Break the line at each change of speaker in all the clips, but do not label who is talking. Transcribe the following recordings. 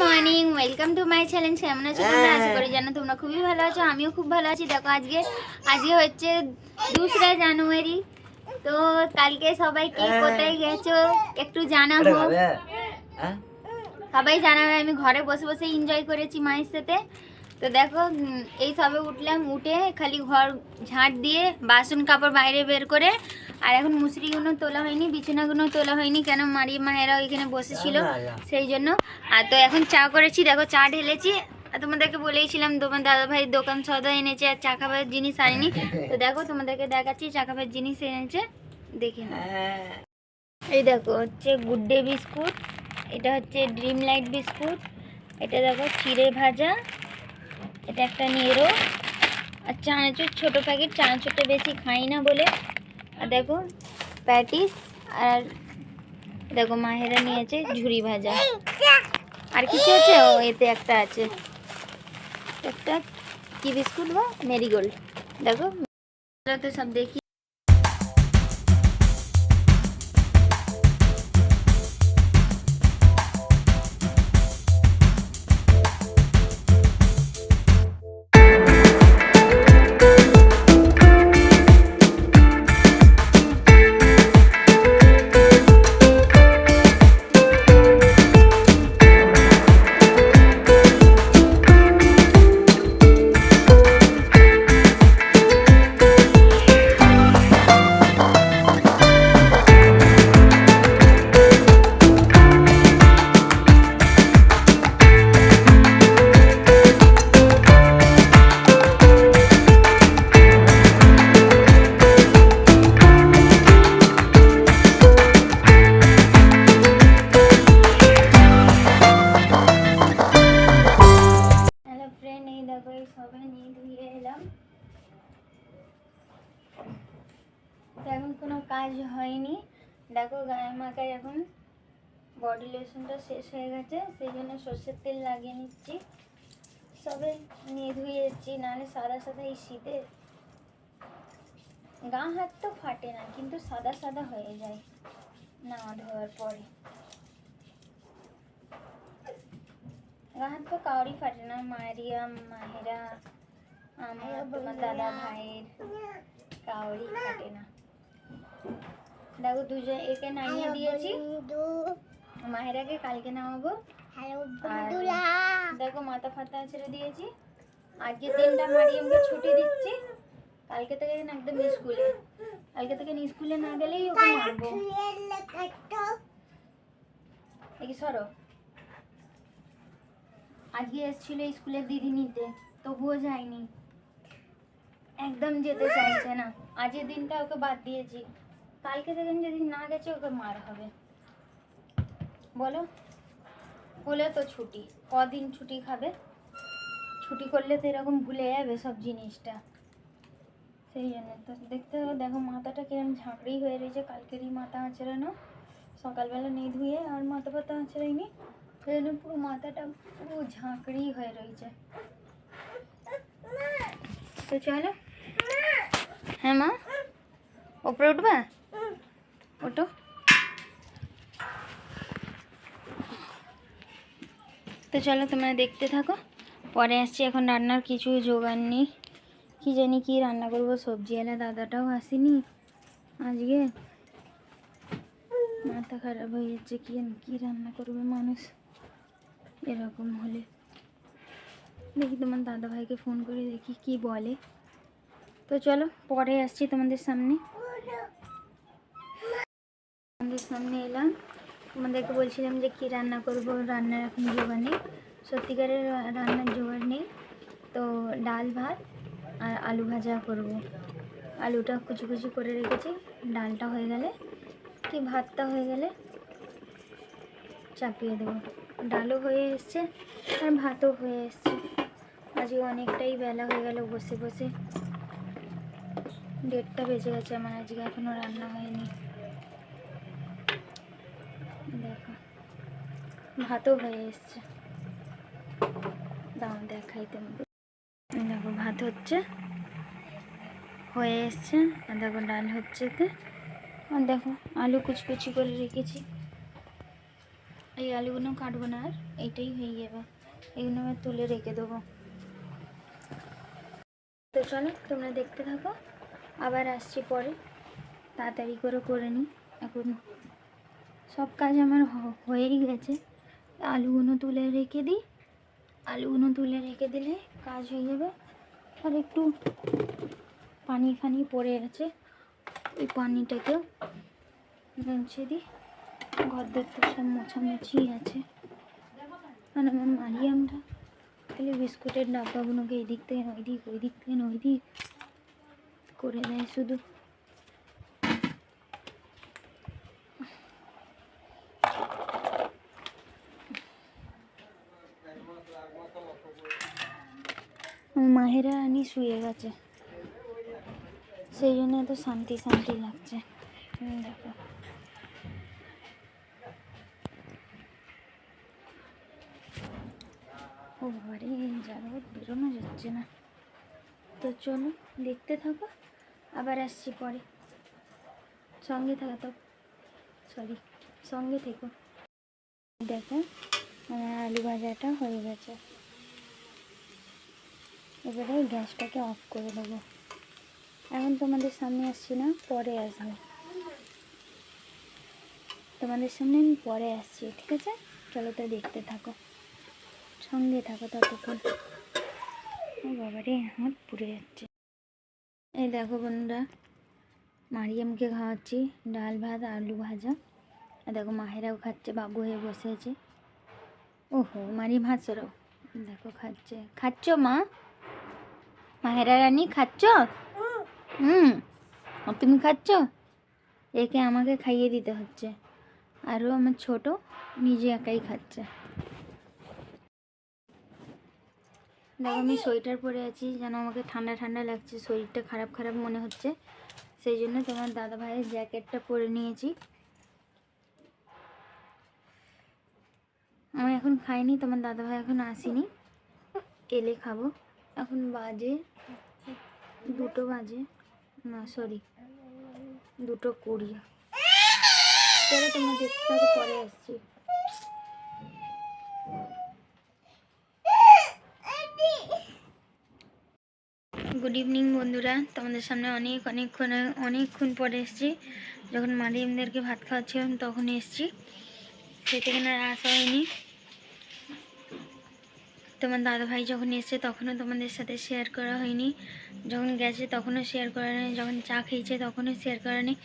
Morning welcome to my challenge কেমন আছো তোমরা? আশা করি জানো তোমরা খুবই ভালো আছো আমিও খুব ভালো আছি। দেখো আজকে আজকে হচ্ছে দুসরা জানুয়ারি। তো কালকে সবাই কে কোথায় গেছো? একটু জানাব সবাই জানাবে আমি ঘরে বসে বসে এনজয় করেছি মায়ের সাথে। তো দেখো এই সবে উঠলাম উঠে খালি ঘর ঝাঁট দিয়ে বাসন কাপড় বাইরে বের করে আর এখন মুসরিগুলো তোলা হয়নি বিছানাগুলো তোলা হয়নি কেন মারি মায়েরা এখানে বসেছিল সেই জন্য। আর তো এখন চা করেছি দেখো চা ঢেলেছি। আর তোমাদেরকে বলেইছিলাম তোমার দাদা ভাই দোকান সদা এনেছে আর চা খাবার জিনিস আনেনি। তো দেখো তোমাদেরকে দেখাচ্ছি চা খাবার জিনিস এনেছে দেখে। এই দেখো হচ্ছে গুড ডে বিস্কুট এটা হচ্ছে ড্রিম লাইট বিস্কুট এটা দেখো চিড়ে ভাজা। এটা একটা নেরো। আর চানাচুর, ছোটো প্যাকেট, চানাচুরটা বেশি খাই না বলে। আর দেখো, প্যাটিস, আর দেখো মাহেরা নিয়েছে ঝুড়ি ভাজা। আর কিছু আছে? ও, এতে একটা আছে। একটা কি বিস্কুট বা? মেরিগোল্ড। দেখো তো সব দেখি। দেখো গায়ে মাখায় এখন। বডি লোশনটা শেষ হয়ে গেছে, সেই জন্য সর্ষের তেল লাগিয়ে নিচ্ছি। সবে নিয়ে ধুয়ে নাহলে সাদা সাদা এই শীতে গা হাত তো ফাটে না, কিন্তু সাদা সাদা হয়ে যায় না ধোয়ার পরে। গা হাত তো কাউরি ফাটে না, মারিয়া, মাহেরা, আমার তোমার দাদা ভাইয়ের কাউরি ফাটে না। দেখো দুজন একে নামিয়ে দিয়েছি। মাহেরাকে কালকে নামাবো। দেখো মাথা ফাতা ছেড়ে দিয়েছি। আজকে দিনটা মারিয়ামকে ছুটি দিচ্ছি। কালকে থেকে একদম স্কুলে। কালকে থেকে স্কুলে না গেলেই ওকে মারবো। দেখি সরো। আজকে এসেছিল স্কুলের দিদি নিতে তবুও যায়নি। একদম যেতে চাইছে না। আজকের দিনটা ওকে বাদ দিয়েছি। কালকে থেকে যদি না গেছে, ওকে মার হবে। বলো? হলে তো ছুটি। কদিন ছুটি খাবে? ছুটি করলে তো এরকম ভুলে যাবে সব জিনিসটা। সেই জন্য তো দেখতে হবে, দেখো মাথাটা কিরম ঝাঁকড়ি হয়ে রয়েছে। কালকেরই মাথা আঁচড়ানো সকালবেলা নেই ধুয়ে আর মাথা পাতা আঁচড়াইনি। সেই জন্য পুরো মাথাটা পুরো ঝাঁকড়ি হয়ে রয়েছে। তো চলো। হ্যাঁ মা? ওপরে উঠবা? ওটো। তো চলো তোমরা দেখতে থাকো। পরে আসছি, এখন রান্নার কিছু জোগাড় নেই। কি জানি কি রান্না করব, সবজি এলা দাদাটাও আসেনি আজকে। মাথা খারাপ হয়ে যাচ্ছে, কি কি রান্না করবে মানুষ। এরকম হলে। দেখি তোমার দাদা ভাইকে ফোন করে দেখি কি বলে। তো চলো, পরে আসছি তোমাদের সামনে। তোমাদের সামনে এলাম। তোমাদেরকে বলছিলাম যে কি রান্না করব, রান্নার এখন জোগাড় নেই। সত্যিকারের রান্নার জোগাড় নেই। তো ডাল ভাত আর আলু ভাজা করব। আলুটা কুচি কুচি করে রেখেছি। ডালটা হয়ে গেলে, কি ভাতটা হয়ে গেলে চাপিয়ে দেবো। ডালও হয়ে এসছে আর ভাতও হয়ে এসছে। আজকে অনেকটাই বেলা হয়ে গেল, বসে বসে। দেড়টা বেজে গেছে আমার, আজকে এখনও রান্না হয়নি। ভাতও হয়ে এসছে। দাও, দেখাই তোমাকে দেখো, ভাত হচ্ছে, হয়ে এসছে। আর দেখো, ডাল হচ্ছে তে আর দেখো, আলু কুচকুচি করে রেখেছি। এই আলুগুলো কাটবো না আর, এইটাই হয়ে যাবে। এগুলো আমি তুলে রেখে দেবো। তো চলো, তোমরা দেখতে থাকো। আবার আসছি পরে। তাড়াতাড়ি করে করে নিই। এখন সব কাজ আমার হয়েই গেছে। আলুগুলো তুলে রেখে দিই। আলুগুলো তুলে রেখে দিলে কাজ হয়ে যাবে। আর একটু পানি ফানি পড়ে আছে, ওই পানিটাকেও মুছে দিই। ঘর দেখতে সব মোছামুছি আছে। আর আমার মারিয়ামটা খালি বিস্কুটের ডাব্বাগুলোকে এদিক থেকে ওই দিক ওই দিক থেকে ওই দিক করে দেয় শুধু। রানী শুয়ে গেছে। সেই জন্য এত শান্তি শান্তি লাগছে। দেখো। ও বাবারে যারা বেরোনো যাচ্ছে না। তো চলো, দেখতে থাকো, আবার আসছি পরে। সঙ্গে থাকো তো। সরি, সঙ্গে থেকো। দেখো আমার আলু ভাজাটা হয়ে গেছে। এবারে গ্যাসটাকে অফ করে দেবো। এখন তোমাদের সামনে আসছি না, পরে আসব। তোমাদের সামনে আমি পরে আসছি, ঠিক আছে? চলো তো দেখতে থাকো। সঙ্গে থাকো ততক্ষণ। বাবারে হাত পুড়ে যাচ্ছে। এই দেখো বন্ধুরা, মারিয়ামকে খাওয়াচ্ছি, ডাল ভাত, আলু ভাজা। আর দেখো মাহেরাও খাচ্ছে, বাবু হয়ে বসে আছে। ওহো, মারিয়াম হাত সরো। দেখো, খাচ্ছে। খাচ্ছ মা? মাহেরা রানী, খাচ্ছ? হুম তুমি খাচ্ছ? একে আমাকে খাইয়ে দিতে হচ্ছে। আরও আমার ছোট, নিজে একাই খাচ্ছে। দেখো, আমি সোয়েটার পরে আছি, যেন আমাকে ঠান্ডা ঠান্ডা লাগছে, শরীরটা খারাপ খারাপ মনে হচ্ছে। সেই জন্য তোমার দাদা ভাইয়ের জ্যাকেটটা পরে নিয়েছি। আমি এখন খাইনি, তোমার দাদা ভাই এখন আসেনি। এলে খাব? এখন বাজে দুটো বাজে। না সরি দুটো কুড়ি। চলো তোমরা দেখতে পরে আসছি। গুড ইভিনিং বন্ধুরা। তোমাদের সামনে অনেক, অনেকক্ষণ অনেকক্ষণ পরে এসেছি। যখন মারিয়ামদেরকে ভাত খাওয়াচ্ছিলাম তখন এসেছি। সেই থেকে না আর আসা হয়নি। তোমার দাদা ভাই যখন এসছে, তখনও তোমাদের সাথে শেয়ার করা হয়নি। যখন গেছে, তখনও শেয়ার করা নেই যখন চা খেয়েছে, তখনও শেয়ার করা নেই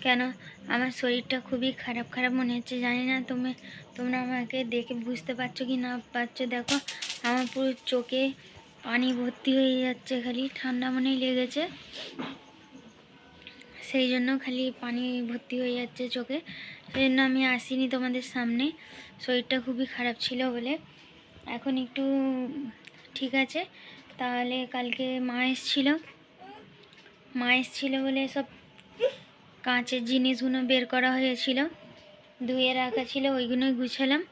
কেন? আমার শরীরটা খুবই খারাপ খারাপ মনে হচ্ছে। জানি না তুমি, তোমরা আমাকে দেখে বুঝতে পারছ কি না পারছ। দেখো, আমার পুরো চোখে পানি ভর্তি হয়ে যাচ্ছে, খালি ঠান্ডা মনেই লেগেছে। সেই জন্য খালি পানি ভর্তি হয়ে যাচ্ছে চোখে। সেই জন্য আমি আসিনি তোমাদের সামনে। শরীরটা খুবই খারাপ ছিল বলে। এখন একটু ঠিক আছে। তাহলে কালকে মা এসেছিল। মা এসেছিল বলে সব কাঁচের জিনিসগুলো বের করা হয়েছিল। ধুয়ে রাখা ছিল, ওইগুলোই গুছালাম।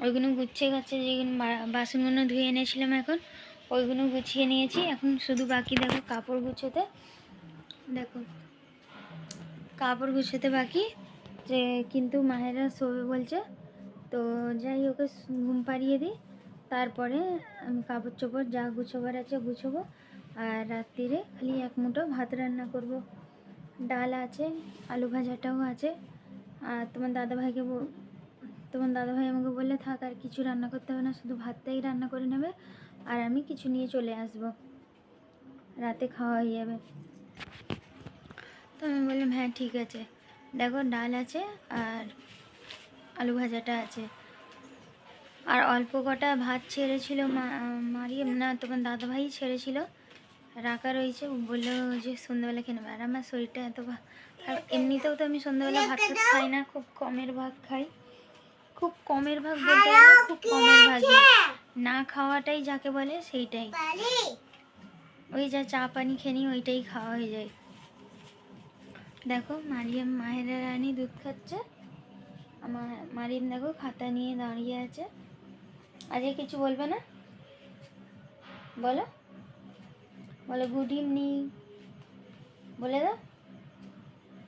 ওইগুলো গুছিয়ে গেছে যেগুলো বাসনগুলো ধুয়ে এনেছিলাম এখন, ওইগুলো গুছিয়ে নিয়েছি। এখন শুধু বাকি দেখো কাপড় গুছোতে, দেখো। কাপড় গুছোতে বাকি যে কিন্তু মায়েরা শোবে বলছে তো যাই ওকে ঘুম পাড়িয়ে দিই। তারপরে আমি কাপড় চোপড় যা গুছোবার আছে গুছোবো। আর রাত্রিরে খালি এক মুঠো ভাত রান্না করব। ডাল আছে, আলু ভাজাটাও আছে। আর তোমার দাদাভাইকে তোমার দাদাভাই আমাকে বললে, থাক, আর কিছু রান্না করতে হবে না, শুধু ভাতটাই রান্না করে নেবে। আর আমি কিছু নিয়ে চলে আসব। রাতে খাওয়া হয়ে যাবে। তো আমি বললাম হ্যাঁ ঠিক আছে। দেখো, ডাল আছে আর আলু ভাজাটা আছে। আর অল্প কটা ভাত ছেড়েছিল মা- মারিয়াম না, তোমার দাদাভাই ছেড়েছিল। রাখা রয়েছে বলল যে সন্ধ্যাবেলা খেয়ে নেবে। আর আমার শরীরটা এত আর এমনিতেও তো আমি সন্ধ্যাবেলা ভাত খাই না, খুব কমের ভাত খাই। খুব কমের ভাগ বলতে খুব কমের ভাগই না খাওয়াটাই যাকে বলে সেইটাই। ওই যা চা, পানি খেয়ে নিই, ওইটাই খাওয়া হয়ে যায়। দেখো, মারিয়াম, মাহেরা রানী দুধ খাচ্ছে। আমার মারিয়াম দেখো, খাতা নিয়ে দাঁড়িয়ে আছে। আজকে কিছু বলবে না? বলো। বলো গুড ইভিনিং বলে দাও।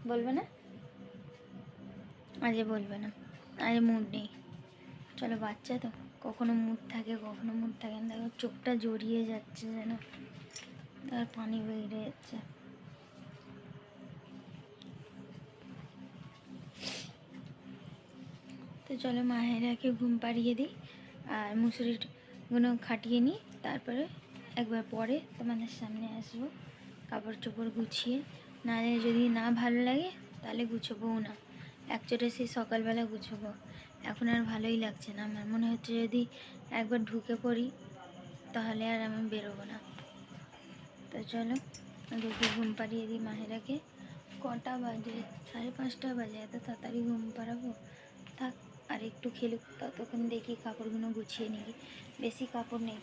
বলবে না? আজকে বলবে না। আজ মুড নেই। চলো, বাচ্চা তো। কখনো মুড থাকে, কখনো মুড থাকে না। দেখো, চোখটা জড়িয়ে যাচ্ছে যেন। তার পানি বেরিয়ে যাচ্ছে। চলো মাহেরাকে ঘুম পাড়িয়ে দিই আর মুসুরিগুলো খাটিয়ে নিই। তারপরে একবার পরে তোমাদের সামনে আসব কাপড় চোপড় গুছিয়ে। নাহলে যদি না ভালো লাগে, তাহলে গুছোবও না। একচোটে সেই সকালবেলা গুছোবো। এখন আর ভালোই লাগছে না। আমার মনে হচ্ছে যদি একবার ঢুকে পড়ি, তাহলে আর আমি বেরোবো না। তো চলো ওদেরকে ঘুম পাড়িয়ে দিই মাহেরাকে। কটা বাজে? সাড়ে পাঁচটা বাজে। এত তাড়াতাড়ি ঘুম পাড়াবো? থাক। আর একটু খেলুক ততক্ষণ দেখি কাপড়গুলো গুছিয়ে নিই। বেশি কাপড় নেই,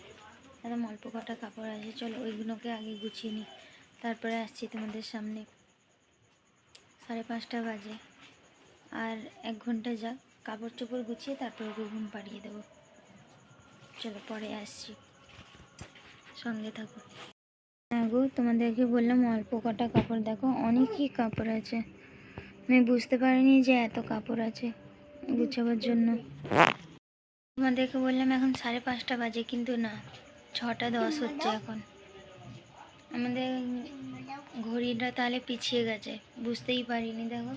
একদম অল্প কটা কাপড় আছে। চলো ওইগুলোকে আগে গুছিয়ে নিই। তারপরে আসছি তোমাদের সামনে। সাড়ে পাঁচটা বাজে। আর এক ঘণ্টা যাক কাপড় চোপড় গুছিয়ে তারপর ওকে ঘুম পাড়িয়ে দেবো। চলো পরে আসছি। সঙ্গে থাকো। হ্যাঁ গো, তোমাদেরকে বললাম অল্প কটা কাপড় দেখো। অনেকই কাপড় আছে। আমি বুঝতে পারিনি যে এত কাপড় আছে। গুছাবার জন্য। তোমাদেরকে বললাম এখন সাড়ে পাঁচটা বাজে, কিন্তু না, ছটা দশ হচ্ছে এখন। আমাদের ঘড়িটা তাহলে পিছিয়ে গেছে, বুঝতেই পারিনি দেখো।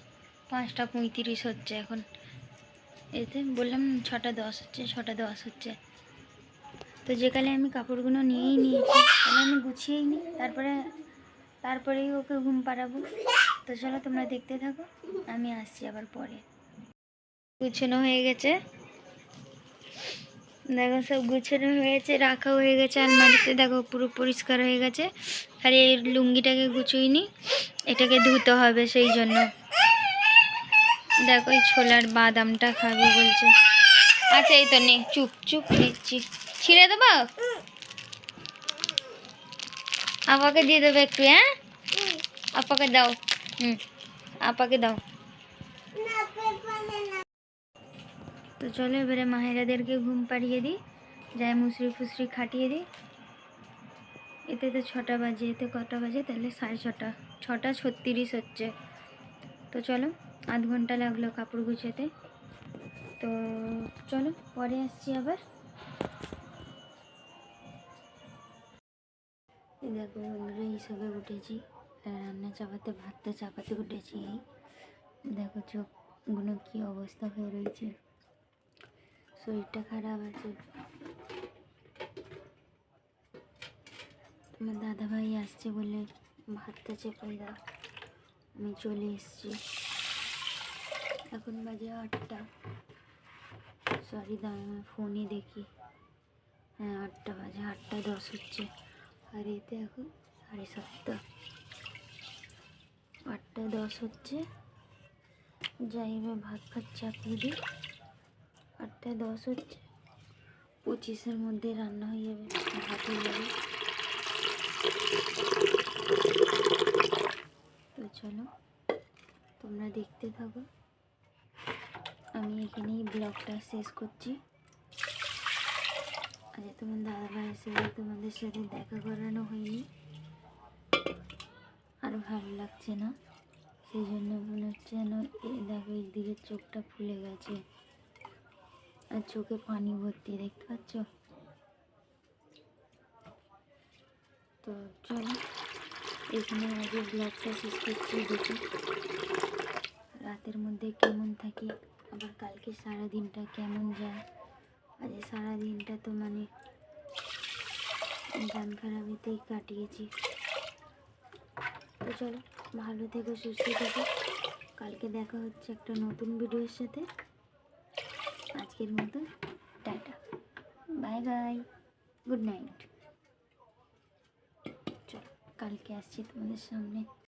পাঁচটা পঁয়ত্রিশ হচ্ছে এখন। এতে বললাম ছটা দশ হচ্ছে, ছটা দশ হচ্ছে। তো যেকালে আমি কাপড়গুলো নিয়েই নিয়েছি, তাহলে আমি গুছিয়েই নিই, তারপরে, তারপরেই ওকে ঘুম পাড়াবো। তো চলো তোমরা দেখতে থাকো, আমি আসছি আবার পরে। গুছানো হয়ে গেছে। দেখো সব গুছানো হয়েছে, রাখা হয়ে গেছে, আলমারিতে দেখো পুরো পরিষ্কার হয়ে গেছে। আর এই লুঙ্গিটাকে গুছুইনি, এটাকে ধুতে হবে সেই জন্য। দেখো এই ছোলার বাদামটা খাবে বলছে। আচ্ছা এই তো নে, চুপ চুপ দিচ্ছি ছিঁড়ে দেবো? আপাকে দিয়ে দেবে একটু হ্যাঁ? আপাকে দাও, হুম, আপাকে দাও। তো চলো এবারে মাহেরাদেরকে ঘুম পাড়িয়ে দিই, যাই মুসরি ফুসরি খাটিয়ে দিই। এতে তো ছটা বাজে, এতে কটা বাজে? তাহলে সাড়ে ছটা। ছটা ছত্রিশ হচ্ছে। তো চলো, আধ ঘণ্টা লাগল কাপড় গুছাতে। তো চলো, পরে আসছি আবার। দেখো বন্ধুরা হিসাবে উঠেছি। রান্না চাপাতে, ভাতটা চাপাতে উঠেছি। এই দেখো চোখগুলো কী অবস্থা হয়ে রয়েছে। শরীরটা খারাপ আছে। আমার দাদা ভাই আসছে বলে ভাতটা চেপাই দাও আমি চলে এসেছি। এখন বাজে আটটা। সরি দাঁড়া আমি ফোনে দেখি। হ্যাঁ আটটা বাজে আটটা দশ হচ্ছে। আর এতে এখন সাড়ে সাতটা। আটটা দশ হচ্ছে। যাই এবার ভাত ফাত চাপিয়ে দিই আটটা দশ হচ্ছে। পঁচিশের মধ্যে রান্না হয়ে যাবে। ভাত হয়ে যাবে। তো চলো, তোমরা দেখতে থাকো। আমি এখানেই ব্লগটা শেষ করছি। আজ তোমার দাদাভাই এসে তোমাদের সাথে দেখা করানো হয়নি। আর ভালো লাগছে না। সেই জন্য মনে হচ্ছে যেন দেখো, এই দিকে চোখটা ফুলে গেছে। আর চোখে পানি ভর্তি, দেখতে পাচ্ছ? তো চলো, এখানে আগে ব্লগটা শেষ করছি, দেখি রাতের মধ্যে কেমন থাকি, আবার কালকে সারা দিনটা কেমন যায়? আজ সারা দিনটা তো মানে গান খারাপিতেই কাটিয়েছি। তো চলো, ভালো থেকো, সুস্থ থেকো। কালকে দেখা হচ্ছে একটা নতুন ভিডিওর সাথে। আজকের মতো tata. Bye bye good night. চলো কালকে আসছি তোমাদের সামনে।